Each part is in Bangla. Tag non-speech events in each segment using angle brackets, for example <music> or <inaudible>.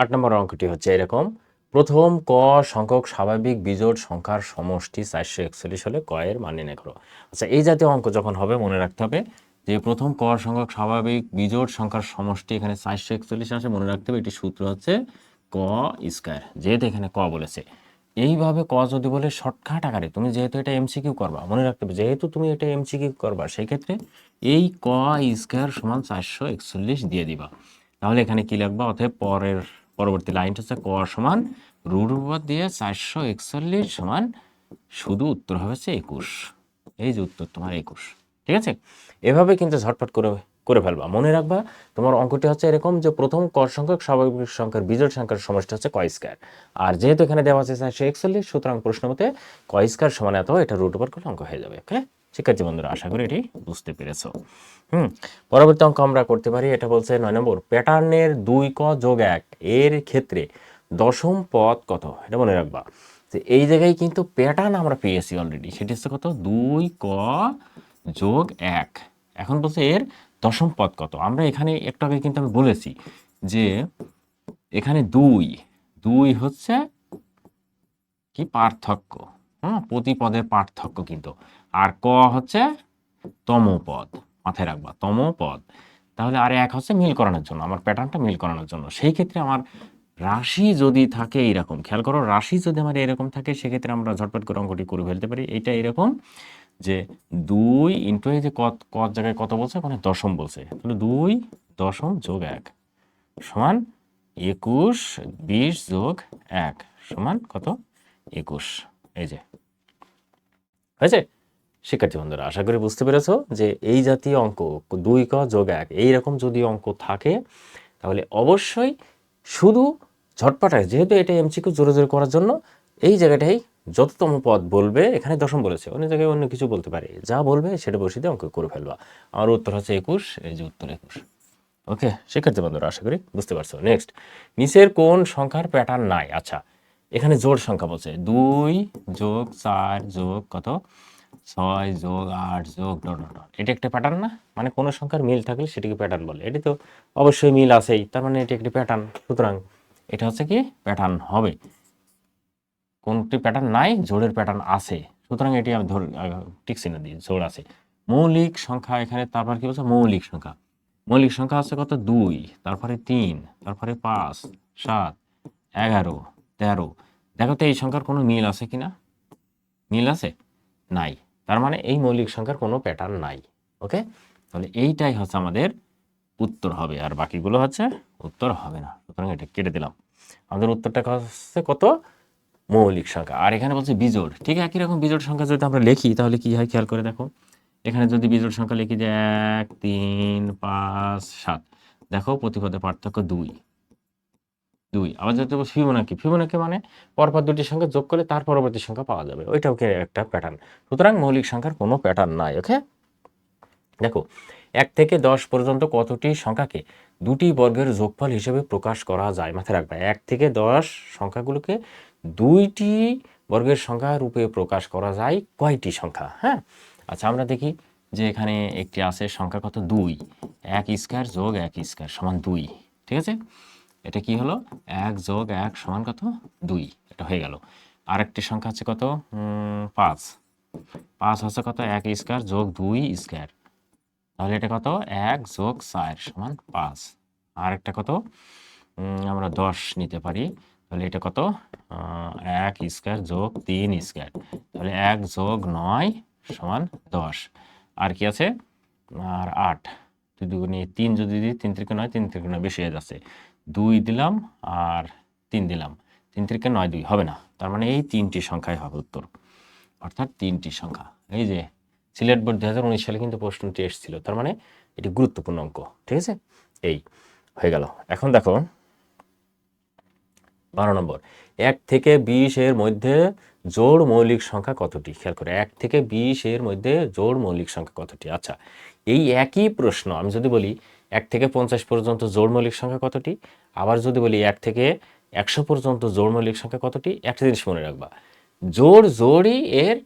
আট নম্বর অঙ্কটি হচ্ছে এরকম। প্রথম ক সংখ্যক স্বাভাবিক বিজোড় সংখ্যার সমষ্টি চারশো একচল্লিশ হলে ক এর মান নির্ণয় করো। আচ্ছা এই জাতীয় অঙ্ক যখন হবে, মনে রাখতে হবে যে প্রথম ক সংখ্যক স্বাভাবিক বিজোড় সংখ্যার সমষ্টি এখানে চারশো একচল্লিশ আসে, মনে রাখতে হবে এটি সূত্র হচ্ছে ক স্কয়ার, যেহেতু এখানে ক বলেছে। এইভাবে ক যদি বলে শর্টকাট আকারে, তুমি যেহেতু এটা এমসিকিউ করবা, মনে রাখতে হবে যেহেতু তুমি এটা এমসিকিউ করবা, সেই ক্ষেত্রে এই ক স্কয়ার সমান চারশো একচল্লিশ দিয়ে দিবা। তাহলে এখানে কি লিখবা? অতএব পরের পরবর্তী লাইনটা হচ্ছে ক সমান রুট উপর দিয়ে চারশো একচল্লিশ সমান শুধু উত্তর হবে হচ্ছে একুশ। এই যে উত্তর তোমার একুশ। ঠিক আছে? এভাবে কিন্তু ঝটপট করে করে ফেলবা। মনে রাখবা, তোমার অঙ্কটি হচ্ছে এরকম যে প্রথম কর সংখ্যক, স্বাভাবিক সংখ্যার বিজোড় সংখ্যার সমষ্টি হচ্ছে কয় স্কয়ার। আর যেহেতু এখানে দেওয়া আছে চারশো একচল্লিশ, সুতরাং প্রশ্ন মতে কয় স্কয়ার সমান এত, এটা রুট ওভার করলে অঙ্ক হয়ে যাবে ওকে শিক্ষার্থী বন্ধুরা, আশা করি এটি বুঝতে পেরেছ। হুম, পরবর্তী অঙ্ক আমরা করতে পারি, এটা বলছে নয় নম্বর, প্যাটার্নের দুই ক যোগ এক, এর ক্ষেত্রে দশম পদ কত? এটা মনে রাখবা। যে এই জায়গায় কিন্তু প্যাটার্ন আমরা পেয়েছি অলরেডি সেটি হচ্ছে কত? দুই ক যোগ এক। এখন বলছে এর দশম পদ কত? আমরা এখানে একটু আগে কিন্তু আমি বলেছি যে এখানে দুই দুই হচ্ছে কি? পার্থক্য। হ্যাঁ প্রতি পদের পার্থক্য কিন্তু। আর ক হচ্ছে তম পদ মাথায় রাখবা তম পদ তাহলে আর এক হচ্ছে মিল করানোর জন্য, আমার প্যাটার্নটা মিল করানোর জন্য। সেই ক্ষেত্রে আমার রাশি যদি থাকে এইরকম, খেয়াল করো রাশি যদি আমার এরকম থাকে, সেক্ষেত্রে আমরা ঝটপট করে অঙ্কটি করে ফেলতে পারি। এইটা এরকম যে দুই ইন্টু যে কত কত জায়গায় কত বলছে? মানে দশম বলছে। তাহলে দুই দশম যোগ এক সমান একুশ, বিশ যোগ এক সমান কত? একুশ। এই যে। হয়েছে? শিক্ষার্থী বন্ধুরা, আশা করি বুঝতে পেরেছ যে এই জাতীয় অঙ্ক দুই ক যোগ এক এইরকম যদি অঙ্ক থাকে, তাহলে অবশ্যই শুধু ঝটপটায় যেহেতু এটা এমসিকিউ জোরে জোরে করার জন্য, এই জায়গাটাই যততম পদ বলবে, এখানে দশম বলেছে, অন্য জায়গায় অন্য কিছু বলতে পারে, যা বলবে সেটা বসে দিয়ে অঙ্ক করে ফেলবা। আমার উত্তর হচ্ছে একুশ, এই যে উত্তর একুশ। ওকে, শিক্ষার্থী বন্ধুরা, আশা করি বুঝতে পারছ। নেক্সট নিচের কোন সংখ্যার প্যাটার্ন নাই? আচ্ছা এখানে জোড় সংখ্যা বলছে। দুই যোগ চার যোগ কত? ছয় যোগ আট যোগ ডট ডট ডট। এটা একটা প্যাটার্ন না? মানে কোনো সংখ্যার মিল থাকলে সেটিকে প্যাটার্ন বলে। এটি তো অবশ্যই মিল আছেই। তার মানে এটি একটি প্যাটার্ন সুতরাং এটা হচ্ছে কি? প্যাটার্ন হবে। কোনটি প্যাটার্ন নাই? জোড়ের প্যাটার্ন আছে। সুতরাং এটি আমি ধর টিক চিহ্ন দিই জোড় আছে। মৌলিক সংখ্যা এখানে, তারপর কি বলছে? মৌলিক সংখ্যা। মৌলিক সংখ্যা আছে কত? দুই। তারপরে তিন। তারপরে পাঁচ, সাত, এগারো। তেরো। দেখো তো এই সংখ্যার কোনো মিল আছে কিনা? মিল আছে? নাই। তার মানে এই মৌলিক সংখ্যার কোনো প্যাটার্ন নাই। ওকে তাহলে এইটাই হচ্ছে আমাদের উত্তর হবে, আর বাকিগুলো হচ্ছে উত্তর হবে না। সুতরাং এটা কেটে দিলাম। আমাদের উত্তরটা হচ্ছে কত? মৌলিক সংখ্যা। আর এখানে বলছে বিজোড়। ঠিক একই রকম বিজোড় সংখ্যা যদি আমরা লিখি, তাহলে কি হয়? খেয়াল করে দেখো। এখানে যদি বিজোড় সংখ্যা লিখি যে এক, তিন, পাঁচ, সাত। দেখো প্রতিপদের পার্থক্য দুই। দুই। আবার যদি ফিবোনাকি ফিবোনাকি মানে পরপর দুটি সংখ্যা যোগ করলে তার পরবর্তী সংখ্যা পাওয়া যাবে। ওইটাও কি একটা প্যাটার্ন সুতরাং মৌলিক সংখ্যার কোনো প্যাটার্ন নাই ওকে দেখো, এক থেকে দশ পর্যন্ত কতটি সংখ্যাকে দুটি বর্গের যোগফল হিসেবে প্রকাশ করা যায়? মাথায় রাখবে, এক থেকে দশ সংখ্যাগুলোকে দুইটি বর্গের সংখ্যা রূপে প্রকাশ করা যায় কয়টি সংখ্যা হ্যাঁ? আচ্ছা আমরা দেখি যে এখানে একটি আছে সংখ্যা কত? দুই। এক স্কয়ার যোগ এক স্কয়ার সমান দুই, ঠিক আছে? এটা কি হলো? এক যোগ এক সমান কত? দুই। এটা হয়ে গেল। আরেকটি সংখ্যা হচ্ছে কত? পাঁচ। পাঁচ হচ্ছে কত? এক স্কয়ার যোগ দুই স্কয়ার। তাহলে এটা কত? এক যোগ চার সমান পাঁচ। আর একটা কত আমরা দশ নিতে পারি। তাহলে এটা কত? এক স্কয়ার যোগ তিন স্কয়ার। তাহলে এক যোগ নয় সমান দশ। আর কি আছে? আর আট। দুগুণে তিন যদি দিই, তিন থেকে নয় তিন নয় বেশি হয়ে যাচ্ছে। দুই দিলাম আর তিন দিলাম। তিন থেকে নয় দুই, হবে না। তার মানে এই তিনটি সংখ্যাই হবে উত্তর। অর্থাৎ তিনটি সংখ্যা। এই যে সিলেট বোর্ড দু হাজার উনিশ সালে কিন্তু প্রশ্নটি এসেছিল। তার মানে এটি গুরুত্বপূর্ণ অঙ্ক, ঠিক আছে? এই হয়ে গেল। এখন দেখো, বারো নম্বর। এক থেকে বিশ এর মধ্যে জোড় মৌলিক সংখ্যা কতটি? খেয়াল করে, এক থেকে বিশ এর মধ্যে জোড় মৌলিক সংখ্যা কতটি? আচ্ছা এই একই প্রশ্ন, আমি যদি বলি এক থেকে পঞ্চাশ পর্যন্ত জোড় মৌলিক সংখ্যা কতটি? আবার যদি বলি এক থেকে একশো পর্যন্ত জোড় মৌলিক সংখ্যা কতটি? একটা জিনিস মনে রাখবা। জোর জোড়ই এর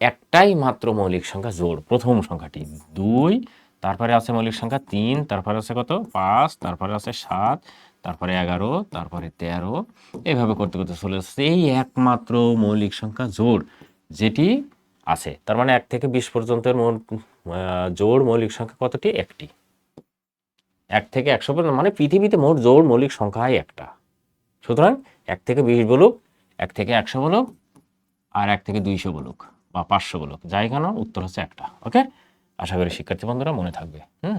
একটাই মাত্র মৌলিক সংখ্যা জোড় প্রথম সংখ্যাটি। দুই তারপরে আছে মৌলিক সংখ্যা তিন তারপরে আছে কত? পাঁচ তারপরে আছে সাত তারপরে এগারো তারপরে তেরো। এইভাবে করতে করতে চলে আসছে এই একমাত্র মৌলিক সংখ্যা জোড় যেটি আছে। তার মানে এক থেকে বিশ পর্যন্তের আহ, মৌলিক সংখ্যা কতটি? একটি। এক থেকে একশো পর্যন্ত মানে পৃথিবীতে মোট জোর মৌলিক সংখ্যাই একটা। সুতরাং এক থেকে বিশ বলুক, এক থেকে একশো বলুক, আর এক থেকে দুইশো বলুক, বা পাঁচশো বলুক, যাই কেন, উত্তর হচ্ছে একটা, ওকে? আশা করি শিক্ষার্থী বন্ধুরা মনে থাকবে, হুম?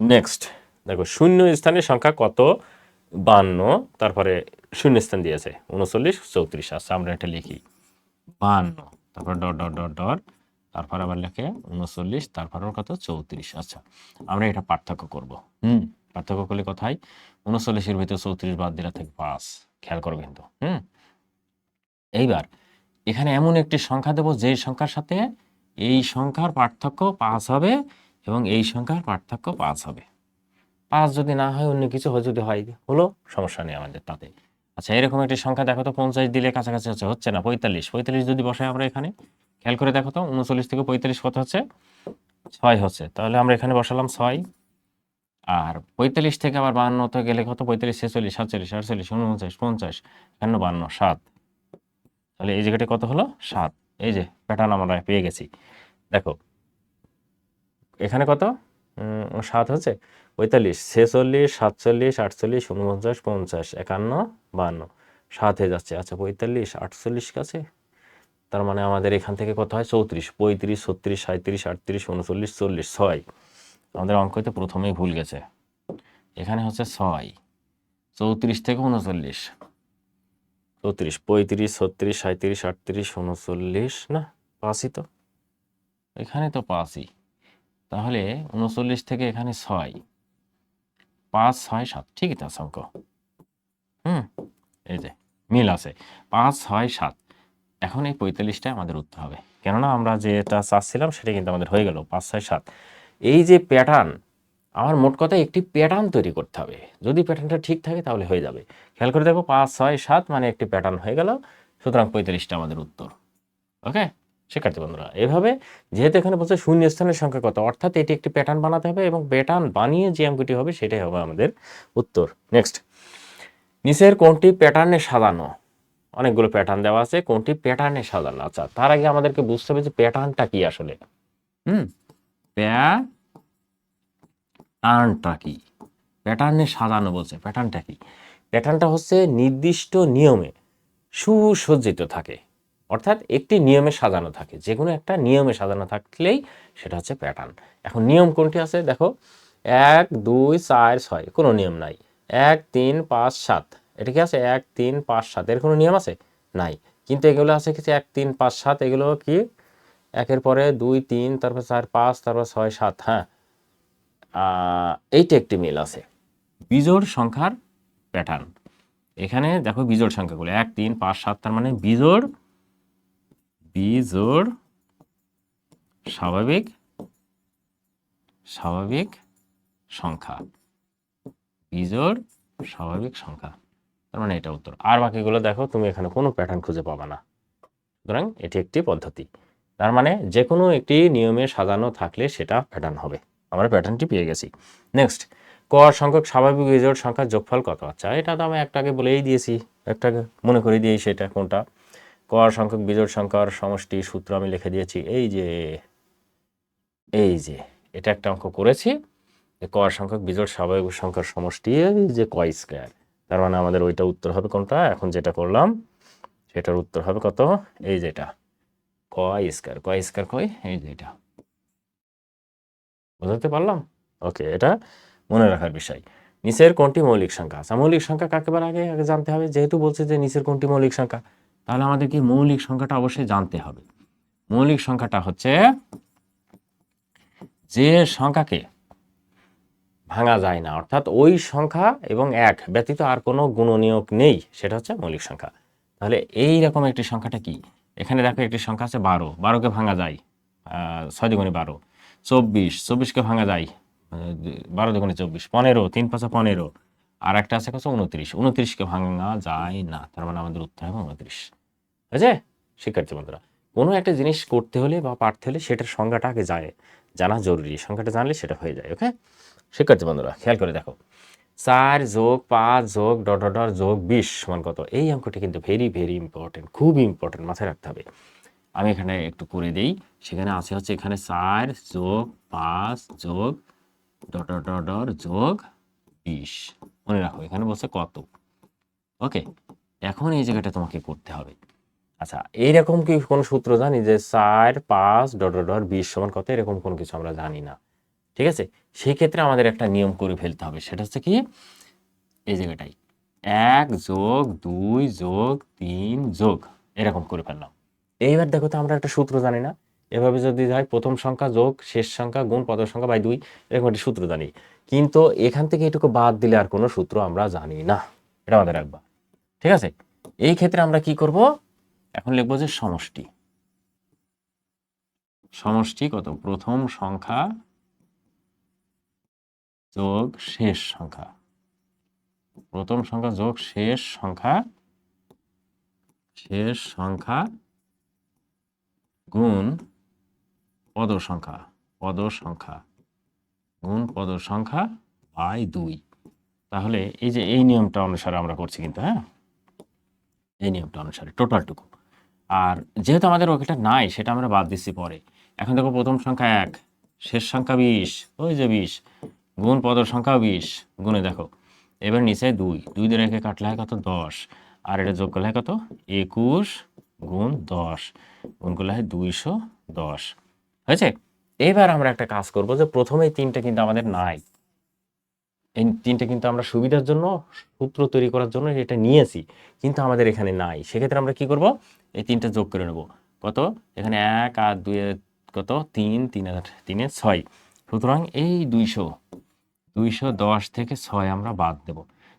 নেক্সট দেখো, শূন্য স্থানের সংখ্যা কত? বান্ন, তারপরে শূন্য স্থান দিয়েছে, উনচল্লিশ, চৌত্রিশ আচ্ছা আমরা এটা লিখি। বান্ন, তারপর ডট ডট ডট ডট তারপর আবার লেখে উনচল্লিশ তারপর কত চৌত্রিশ। আচ্ছা আমরা এটা পার্থক্য করব। হুম। পার্থক্য করলে কোথায়? উনচল্লিশের ভিতরে চৌত্রিশ বাদ দিলে থেকে পাঁচ। খেয়াল করো কিন্তু হুম? এইবার এখানে এমন একটি সংখ্যা দেব যে সংখ্যার সাথে এই সংখ্যার পার্থক্য পাঁচ হবে এবং এই সংখ্যার পার্থক্য পাঁচ হবে। পাঁচ যদি না হয় অন্য কিছু হয় যদি হয় হলো সমস্যা নেই আমাদের তাতে। আচ্ছা এরকম একটি সংখ্যা দেখো তো পঞ্চাশ দিলে কাছাকাছি হচ্ছে হচ্ছে না পঁয়তাল্লিশ। পঁয়তাল্লিশ যদি বসাই আমরা এখানে খেয়াল করে দেখো তো, উনচল্লিশ থেকে পঁয়তাল্লিশ কত হচ্ছে? ছয় হচ্ছে। তাহলে আমরা এখানে বসালাম ছয়। আর পঁয়তাল্লিশ থেকে আবার বাহান্নতে গেলে কত? পঁয়তাল্লিশ, ছেচল্লিশ, সাতচল্লিশ, আটচল্লিশ, উনপঞ্চাশ, পঞ্চাশ, একান্ন বান্ন সাত। তাহলে এই জায়গাটা কত হলো? সাত। এই যে প্যাটার্ন আমরা পেয়ে গেছি। দেখো, এখানে কত? সাত হচ্ছে? পঁয়তাল্লিশ, ছেচল্লিশ, সাতচল্লিশ, আটচল্লিশ, উনপঞ্চাশ, পঞ্চাশ, একান্ন বান্ন সাত হয়ে যাচ্ছে। আচ্ছা পঁয়তাল্লিশ, আটচল্লিশ কাছে? তার মানে আমাদের এখান থেকে কত হয়? চৌত্রিশ, পঁয়ত্রিশ, ছত্রিশ সাঁত্রিশ আটত্রিশ, উনচল্লিশ, চল্লিশ, ছয়। আমাদের অঙ্কতে প্রথমেই ভুল গেছে। এখানে হচ্ছে ছয়, চৌত্রিশ থেকে উনচল্লিশ। চৌত্রিশ, পঁয়ত্রিশ, ছত্রিশ সাঁত্রিশ আটত্রিশ, উনচল্লিশ, না, পাঁচই তো? এখানে তো পাঁচই। তাহলে উনচল্লিশ থেকে এখানে ছয়, পাঁচ, ছয়, সাত, ঠিকই তো আছে অঙ্ক। হুম, এই যে, মিল আছে। পাঁচ, ছয়, সাত এখন এই পঁয়তাল্লিশটা আমাদের উঠতে হবে। কেননা আমরা যেটা চাচ্ছিলাম সেটা কিন্তু আমাদের হয়ে গেল পাঁচ, ছয়, সাত। এই যে প্যাটার্ন আমার মোট কথা একটি প্যাটার্ন তৈরি করতে হবে। যদি প্যাটার্নটা ঠিক থাকে তাহলে হয়ে যাবে। খেয়াল করে দেখো পাঁচ, ছয়, সাত মানে একটি প্যাটার্ন হয়ে গেল। সুতরাং পঁয়তাল্লিশটা আমাদের উত্তর। ওকে? শিক্ষার্থী বন্ধুরা, এভাবে যেহেতু এখানে বলছে শূন্য স্থানের সংখ্যা কত, অর্থাৎ এটি একটি প্যাটার্ন বানাতে হবে এবং প্যাটার্ন বানিয়ে যে অঙ্কটি হবে সেটাই হবে আমাদের উত্তর। নেক্সট নিচের কোনটি প্যাটার্নে সাজানো? অনেকগুলো প্যাটার্ন দেওয়া আছে, কোনটি প্যাটার্নে সাজানো? আচ্ছা তার আগে আমাদেরকে বুঝতে হবে যে প্যাটার্নটা কি আসলে? হুম প্যাটার্নটা কি? প্যাটার্নে সাজানো বলছে প্যাটার্নটা কি? প্যাটার্নটা হচ্ছে নির্দিষ্ট নিয়মে সুসজ্জিত থাকে। অর্থাৎ একটি নিয়মে সাজানো থাকে যে কোনো একটা নিয়মে সাজানো থাকলেই সেটা হচ্ছে প্যাটার্ন এখন নিয়ম কোনটি আছে? দেখো, এক, দুই, চার, ছয়, কোনো নিয়ম নাই। এক, তিন, পাঁচ, সাত। এটা কি আছে? এক, তিন, পাঁচ, সাত, এর কোনো নিয়ম আছে? নাই। কিন্তু এগুলো আছে কিছু এক, তিন, পাঁচ, সাত, এগুলো কি? একের পরে দুই, তিন, তারপর চার, পাঁচ, তারপর ছয়, সাত হ্যাঁ। এইটা একটি মিল আছে। বিজোড় সংখ্যার প্যাটার্ন এখানে দেখো বিজোড় সংখ্যাগুলো। এক, তিন, পাঁচ, সাত, তার মানে বিজোড় বিজোড় স্বাভাবিক স্বাভাবিক সংখ্যা। বিজোড় স্বাভাবিক সংখ্যা। তার মানে এটা উত্তর। আর বাকিগুলো দেখো, তুমি এখানে কোনো প্যাটার্ন খুঁজে পাবে না। সুতরাং এটি একটি পদ্ধতি। তার মানে যে কোনো একটি নিয়মে সাজানো থাকলে সেটা প্যাটার্ন হবে। আমরা প্যাটার্নটি পেয়ে গেছি। নেক্সট ক সংখ্যক স্বাভাবিক বিজোড় সংখ্যার যোগফল কত? আচ্ছা এটা তো আমি একটাকে বলেই দিয়েছি। একটাকে মনে করে দিয়েছি সেটা কোনটা? ক সংখ্যক বিজোড় সংখ্যার সমষ্টি সূত্র আমি লিখে দিয়েছি। এই যে এই যে, এটা একটা অঙ্ক করেছি। ক সংখ্যক বিজোড় স্বাভাবিক সংখ্যার সমষ্টি, এই যে ক স্কোয়ার তার মানে আমাদের ওইটা উত্তর হবে কোনটা? এখন যেটা করলাম, সেটার উত্তর হবে কত? এই যেটা ক স্কোয়ার? ক স্কোয়ার কই এই যে এটা। বুঝতে পারলাম? ওকে, এটা মনে রাখার বিষয়। নিচের কোনটি মৌলিক সংখ্যা? আচ্ছা মৌলিক সংখ্যা কাকে আগে? আগে জানতে হবে। যেহেতু বলছে যে নিচের কোনটি মৌলিক সংখ্যা, তাহলে আমাদের কি মৌলিক সংখ্যাটা অবশ্যই জানতে হবে। মৌলিক সংখ্যাটা হচ্ছে যে সংখ্যাকে ভাঙা যায় না। অর্থাৎ ওই সংখ্যা এবং এক ব্যতীত আর কোনো গুণনীয়ক নেই, সেটা হচ্ছে মৌলিক সংখ্যা। তাহলে এই রকম একটি সংখ্যাটা কি? এখানে দেখো একটি সংখ্যা আছে বারো। বারোকে ভাঙা যায় ছয় দুগুণে বারো। চব্বিশ, চব্বিশকে ভাঙা যায় বারো দুগুণে চব্বিশ। পনেরো, তিন পাঁচা পনেরো। আর একটা আছে কাছে উনত্রিশ। উনত্রিশকে ভাঙা যায় না। তার মানে আমাদের উত্তর হবে উনত্রিশ। বুঝে শিক্ষার্থী বন্ধুরা, কোনো একটা জিনিস করতে হলে বা পারতে হলে সেটার সংজ্ঞাটা আগে যায়। জানা জরুরি। সংখ্যাটা জানলে সেটা হয়ে যায় ওকে শিক্ষার্থী বন্ধুরা, খেয়াল করে দেখো। চার যোগ পাঁচ যোগ ডট ডট যোগ বিশ সমান কত? এই অঙ্কটি কিন্তু ভেরি ভেরি ইম্পর্টেন্ট খুব ইম্পর্টেন্ট মাথায় রাখতে হবে। আমি এখানে একটু করে দিই। সেখানে আছে হচ্ছে এখানে চার যোগ পাঁচ যোগ ডট ডট ডট যোগ বিশ। মনে রাখো, এখানে বলছে কত? ওকে, এখন এই জায়গাটা তোমাকে করতে হবে। আচ্ছা এইরকম কি কোনো সূত্র জানি যে চার পাঁচ ডট ডট বিশ সমান কত? এরকম কোনো কিছু আমরা জানি না। ঠিক আছে? সেই ক্ষেত্রে আমাদের একটা নিয়ম করে ফেলতে হবে। সেটা হচ্ছে কি? এই জায়গাটাই এক যোগ দুই যোগ তিন যোগ এরকম করে ফেললাম। এইবার দেখো তো আমরা একটা সূত্র জানি না? এভাবে যদি হয়, প্রথম সংখ্যা যোগ, শেষ সংখ্যা গুণ পদ সংখ্যা বাই দুই, এরকম একটা সূত্র জানি। কিন্তু এখান থেকে এটুকু বাদ দিলে আর কোনো সূত্র আমরা জানি না। এটা আমাদের রাখবা। ঠিক আছে? এই ক্ষেত্রে আমরা কি করব? এখন লিখব যে সমষ্টি। সমষ্টি কত? প্রথম সংখ্যা যোগ শেষ সংখ্যা। প্রথম সংখ্যা যোগ শেষ সংখ্যা শেষ সংখ্যা গুণ পদ সংখ্যা পদ সংখ্যা, গুণ পদ সংখ্যা বাই দুই। তাহলে এই যে এই নিয়মটা অনুসারে আমরা করছি কিন্তু হ্যাঁ? এই নিয়মটা অনুসারে, টোটালটুকু। আর যেহেতু আমাদের ওকেটা নাই, সেটা আমরা বাদ দিচ্ছি পরে। এখন দেখো প্রথম সংখ্যা এক, শেষ সংখ্যা বিশ, ওই যে বিশ। গুণ পদ সংখ্যা বিশ, গুণে দেখো। এবার নিচে দুই। দুই দিয়ে রেখে কাটলে হয় কত? দশ। আর এটা যোগ করলে হয় কত? একুশ গুণ দশ। গুণ করলে হয় দুইশো দশ। হয়েছে? এবার আমরা একটা কাজ করব যে প্রথমে তিনটা কিন্তু আমাদের নাই। এই তিনটা কিন্তু আমরা সুবিধার জন্য, সূত্র তৈরি করার জন্য এটা নিয়েছি, কিন্তু আমাদের এখানে নাই। সেক্ষেত্রে আমরা কি করব? এই তিনটা যোগ করে নেব। কত? এখানে এক আর দুই কত? তিন তিন তিনে ছয়। সুতরাং এই দুইশো দুইশো দশ থেকে ছয় আমরা বাদ দেব।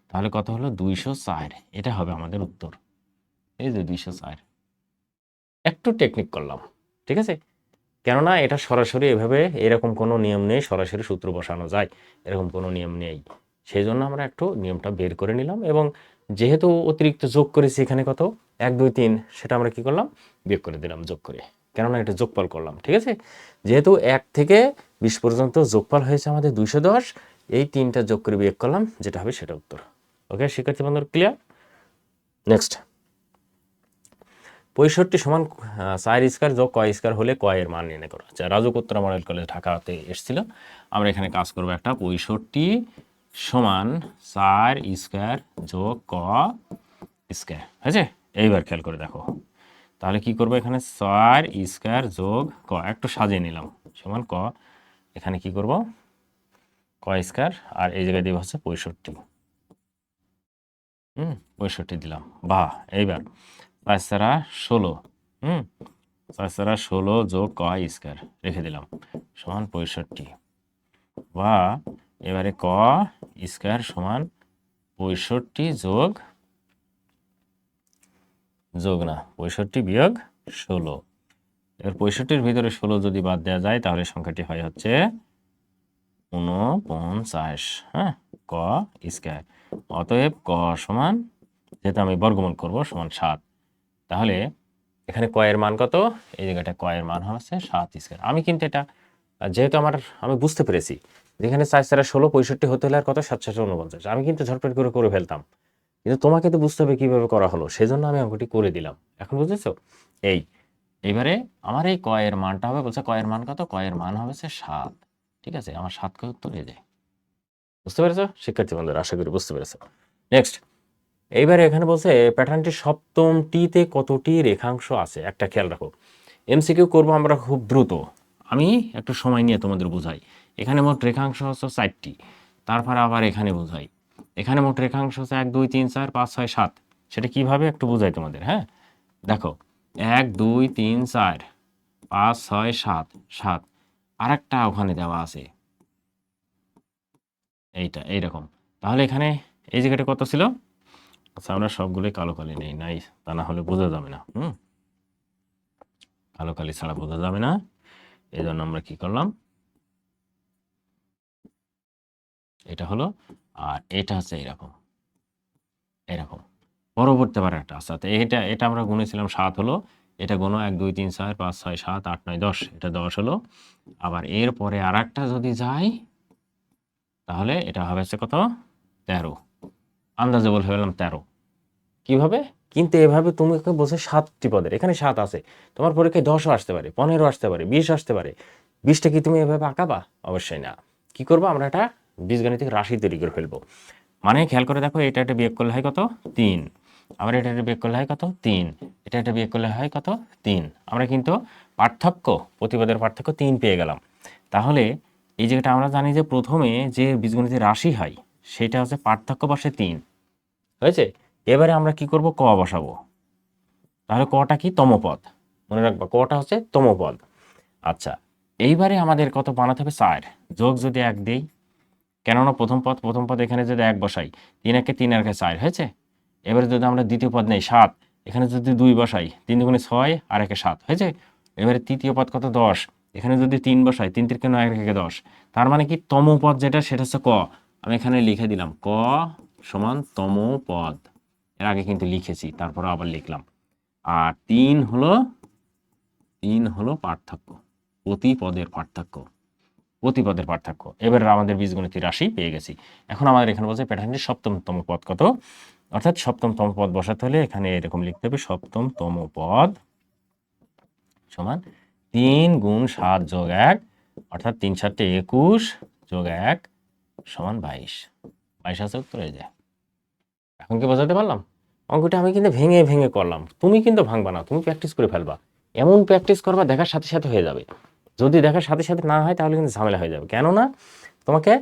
তাহলে কত হলো? দুইশো চার। এটা হবে আমাদের উত্তর। এই যে দুইশো চার। একটু টেকনিক করলাম, ঠিক আছে? কেননা এটা সরাসরি এভাবে এরকম কোনো নিয়ম নেই, সরাসরি সূত্র বসানো যায়, এরকম কোনো নিয়ম নেই। সেই জন্য আমরা একটু নিয়মটা বের করে নিলাম এবং যেহেতু অতিরিক্ত যোগ করেছি এখানে কত? এক, দুই, তিন, সেটা আমরা কি করলাম? বিয়োগ করে দিলাম, যোগ করে। কেননা এটা যোগফল করলাম, ঠিক আছে? যেহেতু এক থেকে বিশ পর্যন্ত যোগফল হয়েছে আমাদের দুইশো দশ এই তিনটা যোগ করে বিয়োগ করলাম, যেটা হবে সেটা উত্তর। ওকে শিক্ষার্থী বন্ধুর ক্লিয়ার নেক্সট পঁয়ষট্টি সমান চার স্কোয়ার যোগ কয় স্কোয়ার হলে কয়ের মান নির্ণয় করো? আচ্ছা রাজকোত্তরা মডেল কলেজ ঢাকাতে এসেছিল। আমরা এখানে কাজ করব একটা পঁয়ষট্টি সমান চার স্কোয়ার যোগ ক স্কোয়ার হয়েছে? এইবার খেয়াল করে দেখো। তাহলে কি করব এখানে? চার স্কোয়ার যোগ ক, একটু সাজিয়ে নিলাম। সমান ক, এখানে কি করব? ক স্কোয়ার? আর এই জায়গায় দিব হচ্ছে পঁয়ষট্টি। হুম, পঁয়ষট্টি দিলাম। বাহ, এইবার পাঁচ চারা ষোলো। হুম, পাঁচ চারা ষোলো যোগ ক স্কোয়ার? রেখে দিলাম। সমান পঁয়ষট্টি। বা এবারে ক স্কোয়ার সমান পঁয়ষট্টি যোগ যোগ না, পঁয়ষট্টি বিয়োগ ষোলো। এবার পঁয়ষট্টির ভিতরে ষোলো যদি বাদ দেওয়া যায়, তাহলে সংখ্যাটি হয় হচ্ছে ঊনপঞ্চাশ হ্যাঁ? ক স্কোয়ার। অতএব ক সমান, যেহেতু আমি বর্গমূল করব, সমান সাত। তাহলে এখানে কয়ের মান কত? এই জায়গাটা কয়ের মান হচ্ছে সাত স্কোয়ার। আমি কিন্তু এটা, যেহেতু আমার, আমি বুঝতে পেরেছি যেখানে চার চারা ষোলো, পঁয়ষট্টি হতে হলে আর কত? সাত সাতশো উনপঞ্চাশ। আমি কিন্তু ঝটপট করে করে ফেলতাম। কিন্তু তোমাকে তো বুঝতে হবে কীভাবে করা হলো, সেজন্য আমি অঙ্কটি করে দিলাম। এখন বুঝেছ? এই এবারে আমার এই কয়ের মানটা হবে, বলছে কয়ের মান কত? কয়ের মান হবে সাত। ঠিক আছে? আমার সাত কে উত্তর হয়ে যায়। বুঝতে পেরেছ? শিক্ষার্থী বন্ধুরা, আশা করি বুঝতে পেরেছ। নেক্সট এইবারে এখানে বলছে প্যাটার্নটি সপ্তমটিতে কতটি রেখাংশ আছে? একটা খেয়াল রাখো। এমসিকিউ করব আমরা খুব দ্রুত। আমি একটু সময় নিয়ে তোমাদের বোঝাই। এখানে মোট রেখাংশ হচ্ছে চারটি তারপরে আবার এখানে বোঝাই। এখানে মোট রেখাংশ হচ্ছে এক, দুই, তিন, চার, পাঁচ, ছয়, সাত। সেটা কীভাবে? একটু বোঝাই তোমাদের হ্যাঁ? দেখো, এক, দুই, তিন, চার, পাঁচ, ছয়, সাত সাত। আর একটা ওখানে দেওয়া আছে। এইটা এইরকম। তাহলে এখানে এই জায়গাটা কত ছিল? আচ্ছা আমরা সবগুলোই কালো কালি নেই। নাই তা না হলে বোঝা যাবে না। হুম। কালো কালি ছাড়া বোঝা যাবে না। এই জন্য আমরা কি করলাম? এটা হলো আর এটা হচ্ছে এরকম এরকম পরবর্তী আবার একটা। আচ্ছা, এটা এটা আমরা গুনেছিলাম সাত হলো। এটা গুনো এক, দুই, তিন, চার, পাঁচ, ছয়, সাত, আট, নয়, দশ, এটা দশ হলো। আবার এরপরে আর একটা যদি যাই, তাহলে এটা হবে হচ্ছে কত? তেরো। আন্দাজে বলে ফেললাম তেরো। কীভাবে? কিন্তু এভাবে তুমি বলছে সাতটি পদের। এখানে সাত আছে। তোমার পরীক্ষায় দশও আসতে পারে পনেরো আসতে পারে বিশ আসতে পারে। বিশটা কি তুমি এভাবে আঁকাবা? অবশ্যই না। কি করব? আমরা একটা বীজগণিতিক রাশি তৈরি করে ফেলব। মানে খেয়াল করে দেখো, এটা একটা বিয়োগ করলে হয় কত? তিন। আবার এটা একটা বিয়োগ করলে হয় কত? তিন। এটা একটা বিয়োগ করলে হয় কত? তিন। আমরা কিন্তু পার্থক্য প্রতিপদের পার্থক্য তিন পেয়ে গেলাম। তাহলে এই জায়গাটা আমরা জানি যে প্রথমে যে বীজগণিতের রাশি হয়, সেটা হচ্ছে পার্থক্য বসে তিন। হয়েছে? এবারে আমরা কি করব? ক বসাবো। তাহলে কটা কি? তমপদ। মনে রাখব কটা হচ্ছে তমপদ। আচ্ছা এইবারে আমাদের কত বানাতে হবে? চার। যোগ যদি এক দেই, কেননা প্রথম পদ প্রথম পদ এখানে যদি এক বসাই, তিন একে তিন একে চার। হয়েছে? এবারে যদি আমরা দ্বিতীয় পদ নেই, সাত। এখানে যদি দুই বসাই, তিন দুগুণে ছয় আর একে সাত। হয়েছে? এবারে তৃতীয় পদ কত? দশ। এখানে যদি তিন বসাই, তিন তিরকে নয়, এক দশ। তার মানে কি? তম পদ যেটা, সেটা হচ্ছে ক। আমি এখানে লিখে দিলাম, ক সমান তম পদ এর আগে কিন্তু লিখেছি, তারপর আবার লিখলাম। আর তিন হলো তিন হলো পার্থক্য প্রতি পদের পার্থক্য প্রতি পদের পার্থক্য। এবার আমাদের বীজগণিত রাশি পেয়ে গেছি। এখন আমাদের এখানে বলছে, প্যাটার্নটি সপ্তমতম পদ কত? অর্থাৎ সপ্তমতম পদ বসাতে হলে এখানে এরকম লিখতে হবে সপ্তমতম পদ সমান তিন গুণ সাত যোগ এক, অর্থাৎ তিন সাতটে একুশ যোগ এক সমান বাইশ। বাইশ আছে উত্তর হয়ে যায় এখন কি বোঝাতে পারলাম? অঙ্কটা আমি কিন্তু ভেঙে ভেঙে করলাম। তুমি কিন্তু ভাঙবা না, তুমি প্র্যাকটিস করে ফেলবা। এমন প্র্যাকটিস করবা, দেখার সাথে সাথে হয়ে যাবে। যদি দেখার সাথে সাথে না হয়, তাহলে কিন্তু ঝামেলা হয়ে যাবে। কেননা তোমাকে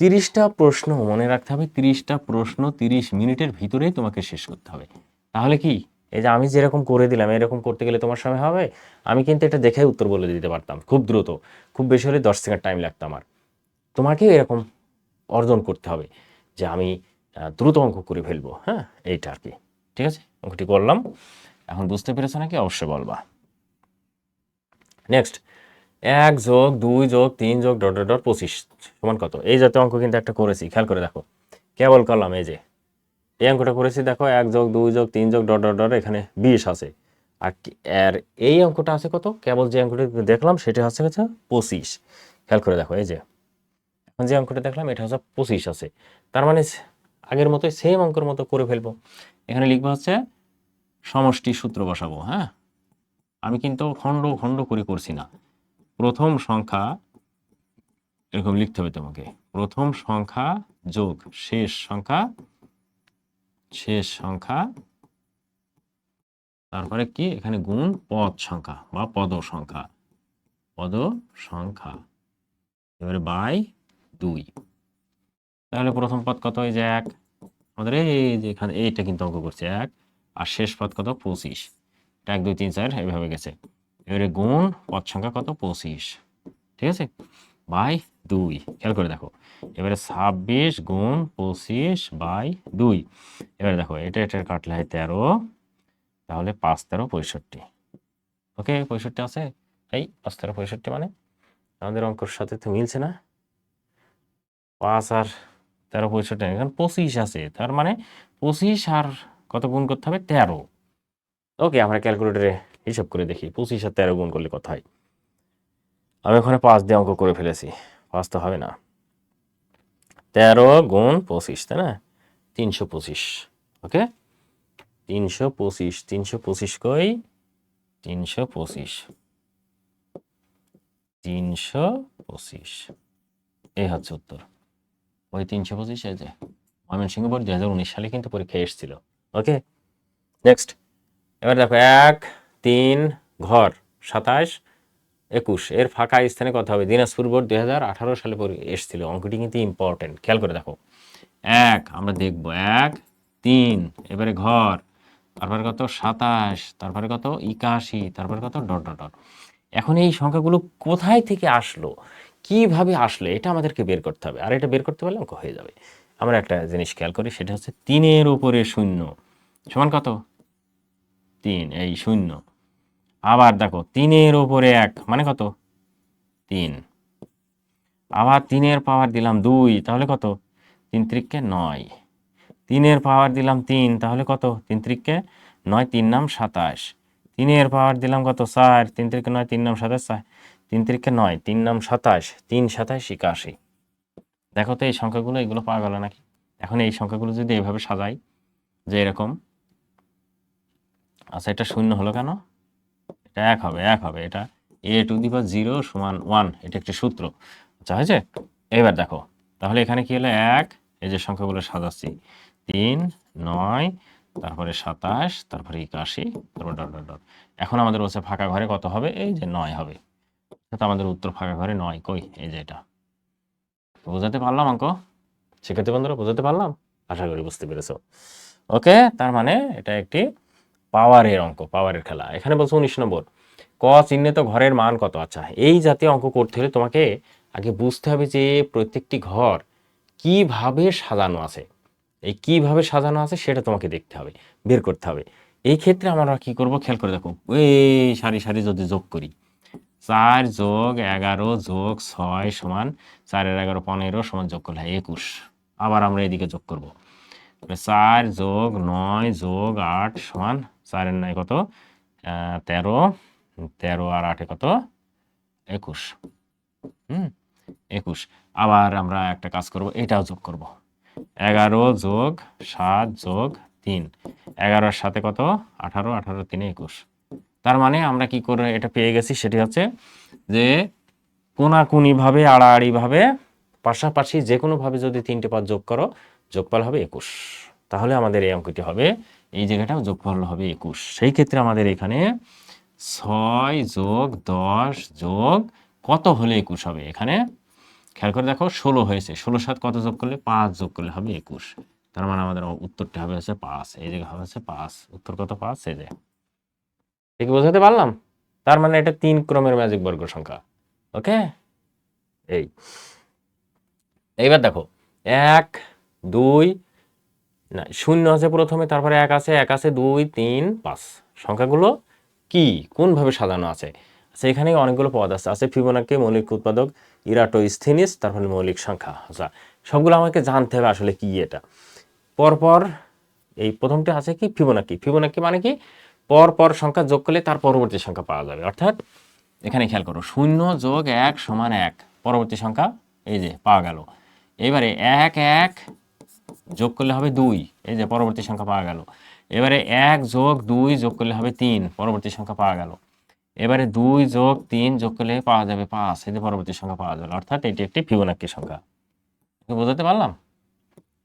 তিরিশটা প্রশ্ন, মনে রাখতে হবে, তিরিশটা প্রশ্ন তিরিশ মিনিটের ভিতরেই তোমাকে শেষ করতে হবে। তাহলে কি? এই যে আমি যেরকম করে দিলাম, এরকম করতে গেলে তোমার সময় হবে? আমি কিন্তু এটা দেখে উত্তর বলে দিতে পারতাম, খুব দ্রুত। খুব বেশি হলে দশ সেকেন্ড টাইম লাগতো আমার। তোমাকেও এরকম অর্জন করতে হবে যে আমি দ্রুত অঙ্ক করে ফেলব হ্যাঁ? এইটা আর কি। ঠিক আছে? অঙ্কটি করলাম। এখন বুঝতে পেরেছ নাকি? অবশ্যই বলবা। নেক্সট এক যোগ দুই যোগ তিন যোগ ডট ডট পঁচিশ সমান কত? এই জাতীয় অঙ্ক কিন্তু একটা করেছি, খেয়াল করে দেখো। কেবল করলাম এই যে। এই অঙ্কটা করেছি দেখো, এক যোগ দুই যোগ তিন যোগ ডট ডট এখানে বিশ আছে। আর আর এই অঙ্কটা আছে কত? কেবল যে অঙ্কটা দেখলাম সেটা হচ্ছে হচ্ছে পঁচিশ। খেয়াল করে দেখো, এই যে। এখন যে অঙ্কটা দেখলাম, এটা হচ্ছে পঁচিশ আছে। তার মানে আগের মতোই সেম অঙ্কের মতো করে ফেলব। এখানে লিখব হচ্ছে, সমষ্টি সূত্র বসাবো হ্যাঁ? আমি কিন্তু খণ্ড খণ্ড করে করছি না। প্রথম সংখ্যা, এরকম লিখতে হবে তোমাকে, প্রথম সংখ্যা যোগ শেষ সংখ্যা শেষ সংখ্যা, তারপরে কি? এখানে গুণ পদ সংখ্যা বা পদ সংখ্যা পদ সংখ্যা, এবারে বাই দুই। তাহলে প্রথম পদ কত এই যে এক। আমাদের এই যে এখানে এইটা কিন্তু অঙ্ক করছে, এক। আর শেষ পদ কত? পঁচিশ। এক, দুই, তিন, চার, এভাবে গেছে। এবারে গুণ পদ সংখ্যা কত পঁচিশ ঠিক আছে? বাই দুই। খেয়াল করে দেখো। এবারে ছাব্বিশ গুণ পঁচিশ বাই দুই। এবারে দেখো, এটা এটা কাটলে হয় তেরো, তাহলে পাঁচ তেরো পঁয়ষট্টি। ওকে, পঁয়ষট্টি আছে? এই পাঁচ তেরো পঁয়ষট্টি মানে? আমাদের অঙ্কর সাথে তো মিলছে না। পাঁচ আর তেরো পঁয়ষট্টি এখন পঁচিশ আছে। তার মানে পঁচিশ আর কত গুণ করতে হবে? তেরো। ওকে, আমরা ক্যালকুলেটরে হিসাব করে দেখি, পঁচিশ আর তেরো গুণ করলে কত আমি ওখানে পাঁচ দিয়ে অঙ্ক করে ফেলেছি, পাঁচ তো হবে না। তেরো গুণ পঁচিশ, তাই না? তিনশো পঁচিশ, ওকে? তিনশো পঁচিশ তিনশো পঁচিশ কই? তিনশো পঁচিশ। তিনশো পঁচিশ এই হচ্ছে উত্তর। ওই তিনশো পঁচিশ এই যে ময়মনসিংহ বোর্ড দুই হাজার উনিশ সালে কিন্তু পরীক্ষা এসেছিল, ওকে? নেক্সট এবার দেখো এক তিন ঘর, সাতাশ, একুশ। এর ফাঁকা স্থানে কথা হবে। দিনাজপুর বোর্ড দুই হাজার আঠারো সালে এসেছিল। অঙ্কটি কিন্তু ইম্পর্টেন্ট খেয়াল করে দেখো। এক, আমরা দেখব। এক, তিন, এবারে ঘর। তারপরে কত? সাতাশ। তারপরে কত? একাশি। তারপরে কত? Dot dot dot. এখন এই সংখ্যাগুলো কোথায় থেকে আসলো? কীভাবে আসলে? এটা আমাদেরকে বের করতে হবে। আর এটা বের করতে পারলে অঙ্ক হয়ে যাবে। আমরা একটা জিনিস খেয়াল করি, সেটা হচ্ছে তিনের উপরে শূন্য। সমান কত? তিন, এই শূন্য। আবার দেখো, তিনের উপরে এক মানে কত? তিন। আবার তিনের পাওয়ার দিলাম দুই, তাহলে কত? তিন ত্রিককে নয়। তিনের পাওয়ার দিলাম তিন, তাহলে কত? তিন ত্রিককে নয়, তিন নাম সাতাশ। তিনের পাওয়ার দিলাম কত? চার। তিন ত্রিকে নয়, তিন নাম সাতাশ তিন ত্রিকে নয়, তিন নাম সাতাশ, তিন সাতাশ একাশি। দেখো তো এই সংখ্যাগুলো, এগুলো পাওয়া গেল নাকি? এখন এই সংখ্যাগুলো যদি এভাবে সাজাই, যে এরকম আচ্ছা এটা শূন্য হলো কেন? এটা এক হবে এক হবে। এটা a to the power zero সমান ওয়ান, এটা একটি সূত্র। আচ্ছা হয়েছে? এবার দেখো, তাহলে এখানে কি হলো? এক, এই যে সংখ্যাগুলো সাজাচ্ছি। তিন, নয়, তারপরে সাতাশ, তারপরে একাশি, তারপর ডট ডট ডট। এখন আমাদের বলছে ফাঁকা ঘরে কত হবে? এই যে নয় হবে। তো আমাদের উত্তর ফাঁকা ঘরে নয়, কই? এই যে এটা। বোঝাতে পারলাম, অঙ্ক? শিক্ষার্থী বন্ধুরা, বোঝাতে পারলাম? আশা করি বুঝতে পেরেছ। ওকে, তার মানে এটা একটি পাওয়ারের অঙ্ক, পাওয়ারের খেলা। এখানে বলছে উনিশ নম্বর। ক চিহ্নিত ঘরের মান কত? আচ্ছা এই জাতীয় অঙ্ক করতে হলে তোমাকে আগে বুঝতে হবে যে প্রত্যেকটি ঘর কীভাবে সাজানো আছে। এই কীভাবে সাজানো আছে সেটা তোমাকে দেখতে হবে, বের করতে হবে। এই ক্ষেত্রে আমরা কি করব? খেয়াল করে দেখো। এই সারি সারি যদি যোগ করি, চার যোগ এগারো যোগ ছয় সমান চারের এগারো পনেরো সমান যোগ করলে একুশ। আবার আমরা এদিকে যোগ করব। চার যোগ নয় যোগ আট সমান চারের নয় কত তেরো তেরো আর আটে কত? একুশ। হুম, একুশ। আবার আমরা একটা কাজ করব, এটাও যোগ করব। এগারো যোগ সাত যোগ তিন। এগারোর সাথে কত? আঠারো আঠারো তিনে একুশ। তার মানে আমরা কি করে এটা পেয়ে গেছি? সেটি হচ্ছে যে কোনাকুনিভাবে, আড়াআড়িভাবে, পাশাপাশি যে কোনোভাবে যদি তিনটে পদ যোগ করো, যোগফল হবে একুশ। তাহলে আমাদের এই অঙ্কটি হবে এই জায়গাটাও যোগফল হবে একুশ। সেই ক্ষেত্রে আমাদের এখানে ছয় যোগ দশ যোগ কত হলে একুশ হবে? এখানে খেয়াল করে দেখো, ষোলো হয়েছে। ষোলোর সাথে কত যোগ করলে? পাঁচ যোগ করলে হবে একুশ। তার মানে আমাদের উত্তরটা হবে হচ্ছে পাঁচ। এই জায়গা হবে হচ্ছে পাঁচ। উত্তর কত? পাঁচ। এই যে। ঠিক বোঝাতে পারলাম? তার মানে এটা তিন ক্রমের ম্যাজিক বর্গ সংখ্যা। ওকে? এই। এইবার দেখো, এক, দুই না, শূন্য আছে প্রথমে, তারপরে এক আছে এক আছে দুই, তিন, পাঁচ। সংখ্যাগুলো কি? কোনভাবে সাজানো আছে? আচ্ছা এখানে অনেকগুলো পদ আছে। আছে ফিবোনাকি মৌলিক উৎপাদক ইরাটো স্থিনিস তারপরে মৌলিক সংখ্যা। আচ্ছা সবগুলো আমাকে জানতে হবে আসলে কি এটা। পরপর, এই প্রথমটা আছে কি? ফিবোনাকি ফিবোনাকি মানে কি? পর পর সংখ্যা যোগ করলে তার পরবর্তী সংখ্যা পাওয়া যাবে। অর্থাৎ, এখানে খেয়াল করো, শূন্য যোগ এক সমান এক। পরবর্তী সংখ্যা, এই যে, পাওয়া গেল। এবারে এক এক যোগ করলে হবে দুই। এই যে পরবর্তী সংখ্যা পাওয়া গেল। এবারে এক যোগ দুই যোগ করলে হবে তিন। পরবর্তী সংখ্যা পাওয়া গেল। এবারে দুই যোগ তিন যোগ করলে পাওয়া যাবে পাঁচ। এই যে পরবর্তী সংখ্যা পাওয়া যাবে অর্থাৎ এটি একটি ফিবোনাক্কি সংখ্যা। বোঝাতে পারলাম?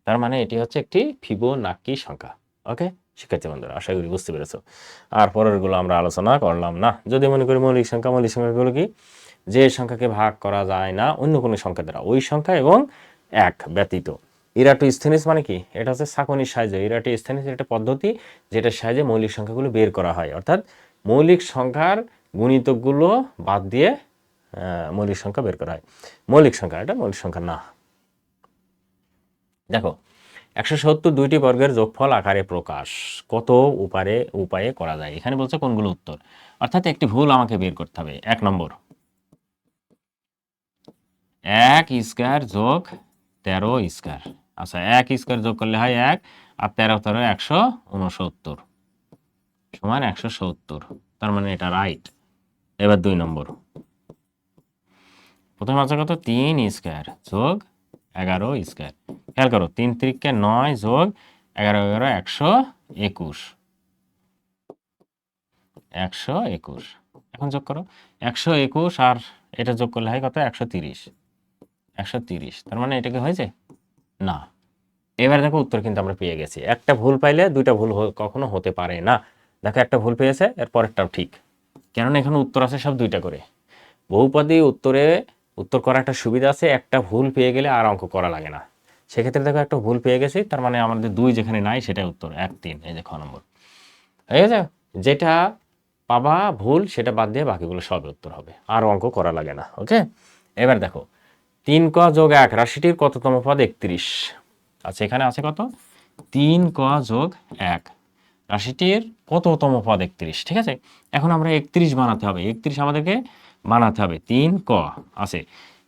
তার মানে এটি হচ্ছে একটি ফিবোনাক্কি সংখ্যা। ওকে? শিক্ষার্থী বন্ধুরা, আশা করি বুঝতে পেরেছ। আর পরেরগুলো আমরা আলোচনা করলাম না। যদি মনে করি মৌলিক সংখ্যা, মৌলিক সংখ্যাগুলো কি? যে সংখ্যাকে ভাগ করা যায় না, অন্য কোনো সংখ্যা দ্বারা। ওই সংখ্যা এবং এক ব্যতীত। ইরাটু স্থেনিস মানে কি? এটা হচ্ছে সাকনির সাহায্যে। ইরাটু স্থেনিস একটা পদ্ধতি যেটার সাহায্যে মৌলিক সংখ্যাগুলো বের করা হয়। অর্থাৎ মৌলিক সংখ্যার গুণিতকগুলো বাদ দিয়ে মৌলিক সংখ্যা বের করা হয়। মৌলিক সংখ্যা, এটা মৌলিক সংখ্যা না। দেখো, একশো সত্তর দুইটি বর্গের যোগফল আকারে প্রকাশ। কত উপায়ে উপায়ে করা যায়? এখানে বলছে কোনগুলো উত্তর? অর্থাৎ একটি ভুল আমাকে বের করতে হবে। এক নম্বর। এক স্কোয়ার যোগ তেরো স্কোয়ার। আচ্ছা এক স্কোয়ার যোগ করলে হয় এক, আর তেরো তেরো একশো উনসত্তর। সমান একশো সত্তর। তার মানে এটা রাইট এবার দুই নম্বর। প্রথমে আছে কত? তিন স্কোয়ার যোগ এগারো স্কোয়ার। খেয়াল করো, তিন তিরিককে নয় যোগ এগারো এগারো একশো একুশ। একশো একুশ। এখন যোগ করো। একশো একুশ আর এটা যোগ করলে হয় কত? একশো তিরিশ। একশো তিরিশ। তার মানে এটা কি হয়েছে? না। এবার দেখো উত্তর কিন্তু আমরা পেয়ে গেছি। একটা ভুল পাইলে দুইটা ভুল কখনো হতে পারে না। দেখো একটা ভুল পেয়েছে এর পরেরটাও ঠিক। কেননা এখানে উত্তর আছে সব দুইটা করে। বহুপদী উত্তরে উত্তর করার একটা সুবিধা আছে, একটা ভুল পেয়ে গেলে আর অঙ্ক করা লাগে না। সেক্ষেত্রে দেখো একটা ভুল পেয়ে গেছি, তার মানে আমাদের দুই যেখানে নাই সেটাই উত্তর। এক, তিন, এই যে খ নম্বর। ঠিক আছে? যেটা পাবা ভুল, সেটা বাদ দিয়ে বাকিগুলো সব উত্তর হবে। আর অঙ্ক করা লাগে না। ওকে? এবার দেখো তিন ক যোগ এক, রাশিটির কততম পদ? একত্রিশ। আচ্ছা এখানে আছে কত? তিন ক যোগ এক, রাশিটির কততম পদ? একত্রিশ, ঠিক আছে? এখন আমরা একত্রিশ বানাতে হবে। একত্রিশ আমাদেরকে বানাতে হবে। তিন ক, আছে।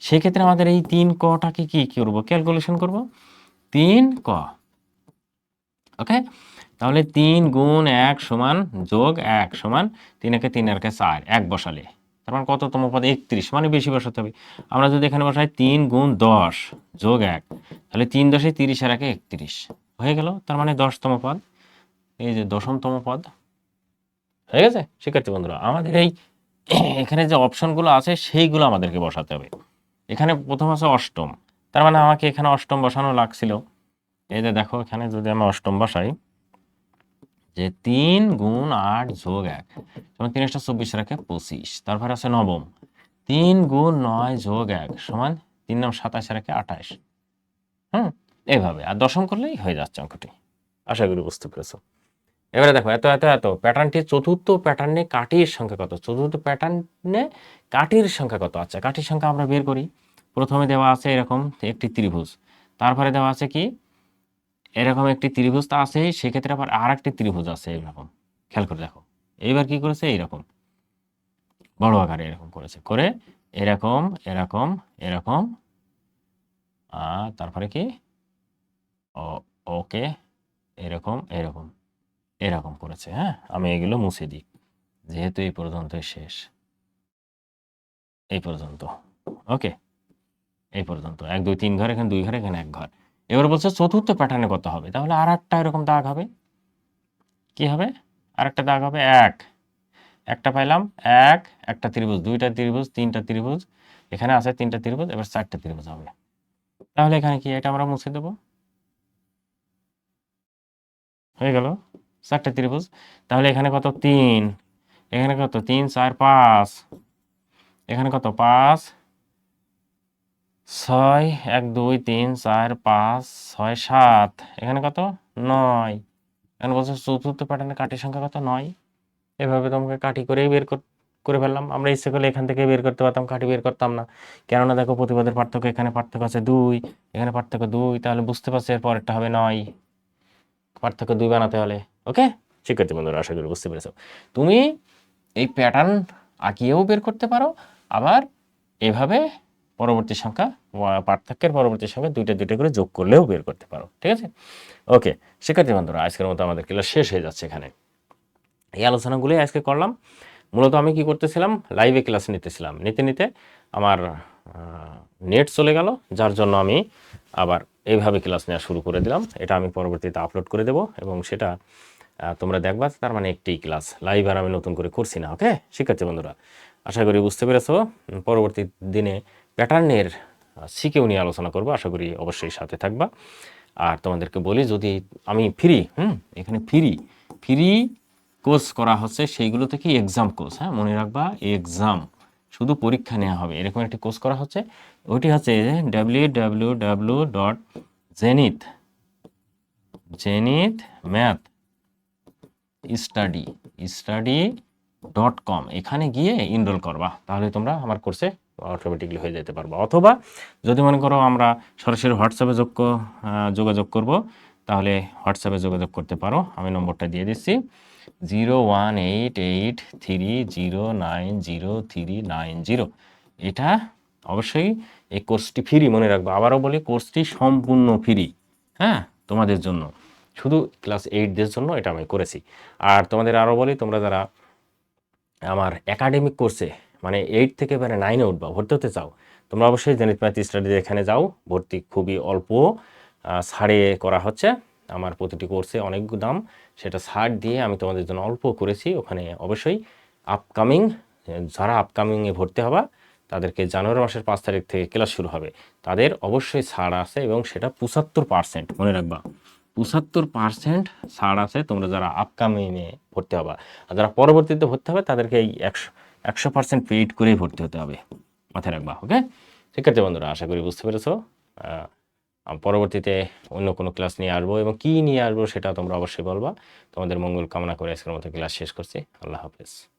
সেক্ষেত্রে আমাদের এই তিন কটাকে কি করব? ক্যালকুলেশন করব। তিন ক, ওকে? তাহলে তিন গুণ এক সমান যোগ এক সমান তিন একে তিন একে চার, এক বসালে। তার মানে কততম পদ? একত্রিশ মানে বেশি বসাতে হবে। আমরা যদি এখানে বসাই তিন গুণ দশ যোগ এক, তাহলে তিন দশে তিরিশ আর একে একত্রিশ। হয়ে গেল? তার মানে দশতম পদ। এই যে দশমতম পদ, হয়ে গেছে? শিক্ষার্থী বন্ধুরা, আমাদের এই <clears throat> এখানে যে অপশনগুলো আছে, সেইগুলো আমাদেরকে বসাতে হবে। এখানে প্রথম আছে অষ্টম। তার মানে আমাকে এখানে অষ্টম বসানো লাগছিল। এই যে দেখো, এখানে যদি আমি অষ্টম বসাই যে তিন গুণ আট যোগ এক যেমন তিন একটা চব্বিশ রাখে পঁচিশ। তারপরে আছে নবম। তিন গুণ নয় যোগ এক সমান তিন নাম সাতাশ রাখে আঠাশ। হুম? এইভাবে আর দশম করলেই হয়ে যাচ্ছে অঙ্কটি। আশা করি বুঝতে পেরেছ। এবারে দেখো, এত এত এত। প্যাটার্নটি চতুর্থ প্যাটার্নে কাঠির সংখ্যা কত? চতুর্থ প্যাটার্নে কাঠির সংখ্যা কত? আচ্ছা কাঠির সংখ্যা আমরা বের করি। প্রথমে দেওয়া আছে এরকম একটি ত্রিভুজ। তারপরে দেওয়া আছে কি? এরকম একটি ত্রিভুজ তো আছে সেক্ষেত্রে আবার আর একটি ত্রিভুজ আছে এরকম খেয়াল করে দেখো। এইবার কি করেছে? এইরকম। বড় আকারে এরকম করেছে। করে এরকম এরকম এরকম আর তারপরে কি? ওকে, এরকম এরকম এরকম করেছে হ্যাঁ? আমি এগুলো মুছে দিই। যেহেতু এই পর্যন্তই শেষ। এই পর্যন্ত। ওকে? এই পর্যন্ত। এক, দুই, তিন ঘর, এখানে দুই ঘর, এখানে এক ঘর। এবার বলছে চতুর্থ প্যাটার্নে কত হবে। তাহলে আর একটা এরকম দাগ হবে। কি হবে? আর একটা দাগ হবে এক। একটা পাইলাম এক, একটা ত্রিভুজ, দুইটা ত্রিভুজ, তিনটা ত্রিভুজ, এখানে আছে তিনটা ত্রিভুজ, এবার চারটা ত্রিভুজ হবে। তাহলে এখানে কি, এটা আমরা মুছে দেব? হয়ে গেল। চারটা ত্রিভুজ, তাহলে এখানে কত? তিন। এখানে কত? তিন, চার, পাঁচ। এখানে কত? পাঁচ। ছয়, এক, দুই, তিন, চার, পাঁচ, ছয়, সাত। এখানে কত? নয়। এখানে বলছে চতুর্থ প্যাটার্নে কাঠির সংখ্যা কত? নয়। এভাবে তোমাকে কাঠি করেই বের কর- ফেললাম। আমরা ইচ্ছে করলে এখান থেকে বের করতে পারতাম কাঠি বের করতাম না। কেননা দেখো প্রতিবাদের পার্থক্য এখানে পার্থক্য আছে দুই। এখানে পার্থক্য দুই, তাহলে বুঝতে পারছি এর পরেরটা হবে নয়। পার্থক্য দুই বানাতে হলে, ওকে? শিক্ষার্থী বন্ধুরা, আশা করি বুঝতে পেরেছ। তুমি এই প্যাটার্ন আঁকিয়েও বের করতে পারো, আবার এভাবে পরবর্তী সংখ্যা পার্থক্যের পরবর্তী সংখ্যা দুইটা দুইটা করে যোগ করলেও বের করতে পারো, ঠিক আছে? ওকে, শিক্ষার্থী বন্ধুরা, আজকের মতো আমাদের ক্লাস শেষ হয়ে যাচ্ছে এখানে। এই আলোচনাগুলোই আজকে করলাম। মূলত আমি কি করতেছিলাম? লাইভে ক্লাস নিতেছিলাম। নিতে নিতে আমার নেট চলে গেল, যার জন্য আমি আবার এইভাবে ক্লাস নেওয়া শুরু করে দিলাম। এটা আমি পরবর্তীতে আপলোড করে দেব এবং সেটা তোমরা দেখবা তার মানে একটি ক্লাস লাইভ আর আমি নতুন করে করছি না, ওকে? শিক্ষার্থী বন্ধুরা, আশা করি বুঝতে পেরেছ। পরবর্তী দিনে প্যাটার্নের শিখেও নিয়ে আলোচনা করব। আশা করি অবশ্যই সাথে থাকবা। আর তোমাদেরকে বলি, যদি আমি ফ্রি, হুম, এখানে ফ্রি ফ্রি কোর্স করা হচ্ছে সেইগুলো থেকে এক্সাম কোর্স হ্যাঁ মনে রাখবা এক্সাম শুধু পরীক্ষা নেওয়া হবে। এরকম একটি কোর্স করা হচ্ছে। ওইটি হচ্ছে W W W dot Zenith Zenith math study study dot com এখানে গিয়ে ইনরোল করবা। তাহলে তোমরা আমার কোর্সে অটোমেটিকলি হয়ে যেতে পারবা। অথবা যদি মনে করো আমরা সরাসরি হোয়াটসঅ্যাপে যোগ যোগাযোগ করব, তাহলে হোয়াটসঅ্যাপে যোগাযোগ করতে পারো। আমি নম্বরটা দিয়ে দিচ্ছি। Zero one eight eight three zero nine zero three nine zero এটা অবশ্যই এই কোর্সটি ফ্রি মনে রাখব। আবারও বলি কোর্সটি সম্পূর্ণ ফ্রি হ্যাঁ তোমাদের জন্য। শুধু ক্লাস এইটদের জন্য এটা আমি করেছি। আর তোমাদের আরও বলি, তোমরা যারা আমার একাডেমিক কোর্সে মানে এইট থেকে মানে নাইনে উঠবা, ভর্তি হতে চাও। তোমরা অবশ্যই জেনিত ম্যাথ স্টাডিজ এখানে যাও। ভর্তি খুবই অল্প। ছাড়ে করা হচ্ছে। আমার প্রতিটি কোর্সে অনেক দাম। সেটা ছাড় দিয়ে আমি তোমাদের জন্য অল্প করেছি। ওখানে অবশ্যই আপকামিং যারা আপকামিংয়ে ভর্তি হবা, তাদেরকে জানুয়ারি মাসের পাঁচ তারিখ থেকে ক্লাস শুরু হবে। তাদের অবশ্যই ছাড় আছে এবং সেটা পঁচাত্তর পার্সেন্ট মনে রাখবা। পঁচাত্তর পার্সেন্ট ছাড় আছে তোমরা যারা আপকামিংয়ে ভর্তি হবা। আর যারা পরবর্তীতে ভর্তি হবে, তাদেরকে এই একশো একশো পার্সেন্ট পেইড করেই ভর্তি হতে হবে। মাথায় রাখবা ওকে শিক্ষার্থী বন্ধুরা, আশা করি বুঝতে পেরেছ। পরবর্তীতে অন্য কোনো ক্লাস নিয়ে আসব এবং কী নিয়ে আসব সেটা তোমরা অবশ্যই বলবা। তোমাদের মঙ্গল কামনা করে আজকের মতো ক্লাস শেষ করছি। আল্লাহ হাফেজ।